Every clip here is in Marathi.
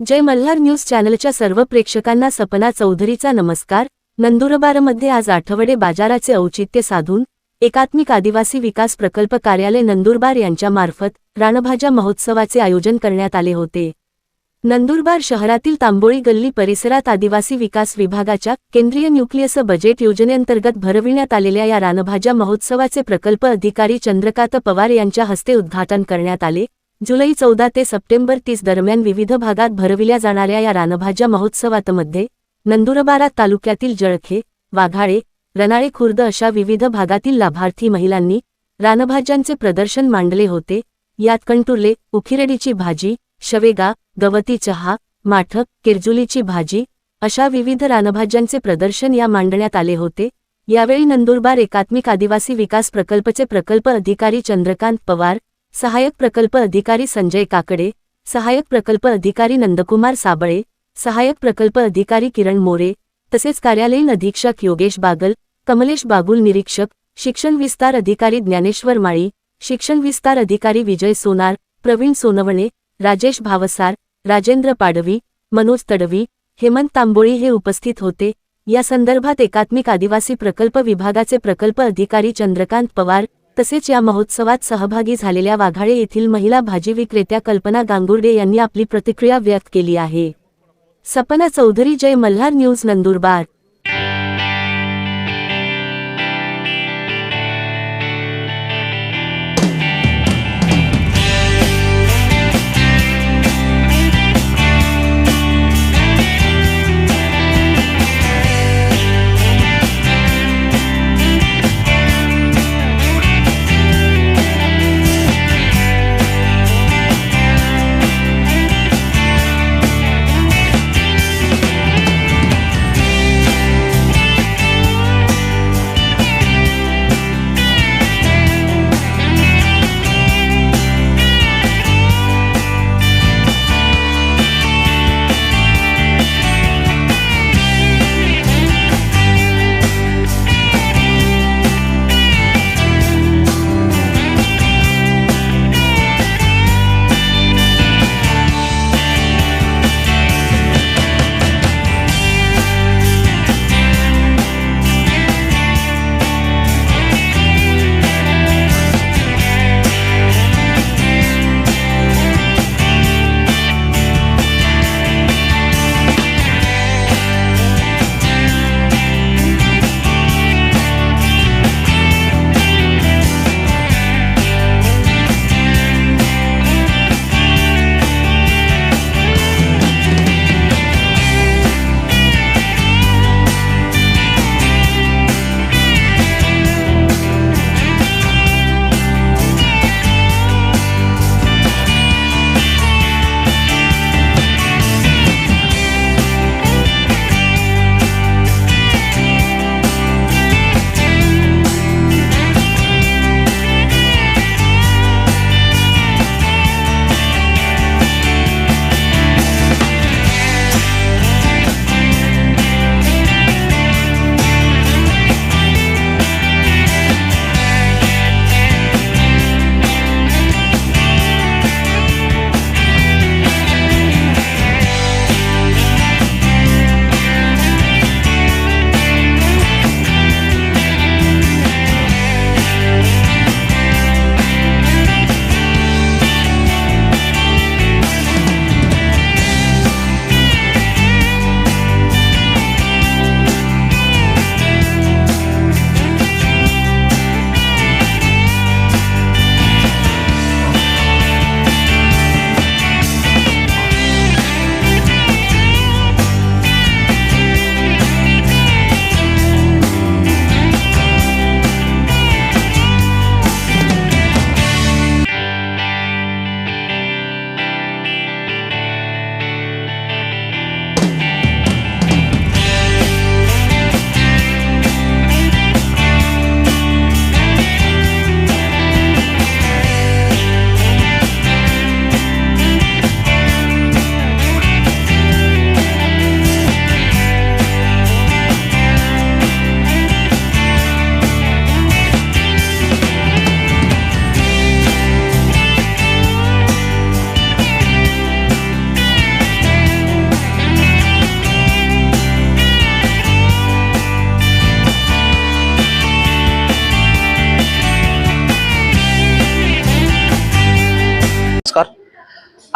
जय मल्हार न्यूज चॅनलच्या सर्व प्रेक्षकांना सपना चौधरीचा नमस्कार. नंदुरबारमध्ये आज आठवडे बाजाराचे औचित्य साधून एकात्मिक आदिवासी विकास प्रकल्प कार्यालय नंदुरबार यांच्यामार्फत रानभाज्या महोत्सवाचे आयोजन करण्यात आले होते. नंदुरबार शहरातील तांबोळी गल्ली परिसरात आदिवासी विकास विभागाच्या केंद्रीय न्यूक्लियस बजेट योजनेअंतर्गत भरविण्यात आलेल्या या रानभाज्या महोत्सवाचे प्रकल्प अधिकारी चंद्रकांत पवार यांच्या हस्ते उद्घाटन करण्यात आले. जुलै चौदा ते सप्टेंबर तीस दरम्यान विविध भागात भरविल्या जाणाऱ्या या रानभाज्या महोत्सवातमध्ये नंदुरबारा तालुक्यातील जळखे वाघाळे रनाळे खुर्द अशा विविध भागातील लाभार्थी महिलांनी रानभाज्यांचे प्रदर्शन मांडले होते. यात कंटुर्ले उखिरडीची भाजी शवेगा गवती चहा माठक किरजुलीची भाजी अशा विविध रानभाज्यांचे प्रदर्शन या मांडण्यात आले होते. यावेळी नंदुरबार एकात्मिक आदिवासी विकास प्रकल्पचे प्रकल्प अधिकारी चंद्रकांत पवार सहाय्यक प्रकल्प अधिकारी संजय काकडे सहाय्यक प्रकल्प अधिकारी नंदकुमार साबळे सहाय्यक प्रकल्प अधिकारी किरण मोरे तसेच कार्यालयीन अधीक्षक योगेश बागल कमलेश बागुल निरीक्षक शिक्षण विस्तार अधिकारी ज्ञानेश्वर माळी शिक्षण विस्तार अधिकारी विजय सोनार प्रवीण सोनवणे राजेश भावसार राजेंद्र पाडवी मनोज तडवी हेमंत तांबोळी हे उपस्थित होते. या संदर्भात एकात्मिक आदिवासी प्रकल्प विभागाचे प्रकल्प अधिकारी चंद्रकांत पवार तसेच या महोत्सवात सहभागी झालेल्या वाघाळे येथील महिला भाजी विक्रेत्या कल्पना गांगुर्डे यांनी आपली प्रतिक्रिया व्यक्त केली आहे. सपना चौधरी जय मल्हार न्यूज नंदुरबार.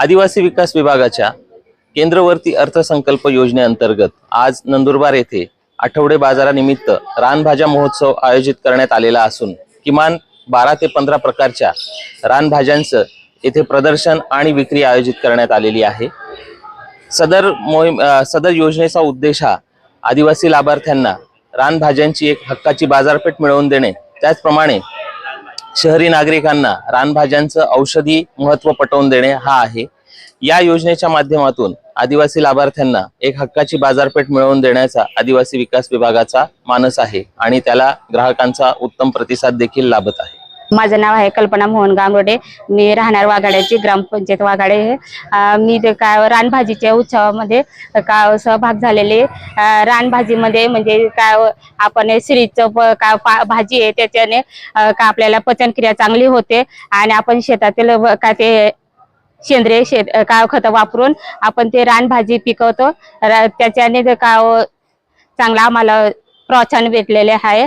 आदिवासी विकास विभागाच्या केंद्रवर्ती अर्थसंकल्प योजनेअंतर्गत आज नंदुरबार येथे आठवडे बाजारानिमित्त रानभाज्या महोत्सव आयोजित करण्यात आलेला असून किमान बारा ते पंधरा प्रकारच्या रानभाज्यांचं येथे प्रदर्शन आणि विक्री आयोजित करण्यात आलेली आहे. सदर मोहीम सदर योजनेचा उद्देश हा आदिवासी लाभार्थ्यांना रानभाज्यांची एक हक्काची बाजारपेठ मिळवून देणे. त्याचप्रमाणे शहरी नागरिकांना रानभाज्यांचं औषधी महत्त्व पटवून देणे हा आहे. या योजनेच्या माध्यमातून आदिवासी लाभार्थ्यांना एक हक्काची बाजारपेठ मिळवून देण्याचा आदिवासी विकास विभागाचा मानस आहे आणि त्याला ग्राहकांचा उत्तम प्रतिसाद देखील लाभत आहे. माझं नाव आहे कल्पना मोहन गांगोडे मी राहणार वाघाड्याची ग्रामपंचायत वाघाडे हे. मी ते काय रानभाजीच्या उत्सवामध्ये का सहभाग झालेले रानभाजीमध्ये म्हणजे काय आपण श्रीच का भाजी आहे त्याच्याने का आपल्याला पचनक्रिया चांगली होते आणि आपण शेतातील का ते सेंद्रिय शेत का खत वापरून आपण ते रानभाजी पिकवतो. त्याच्याने ते का चांगला आम्हाला प्रोत्साहन भेटलेले आहे.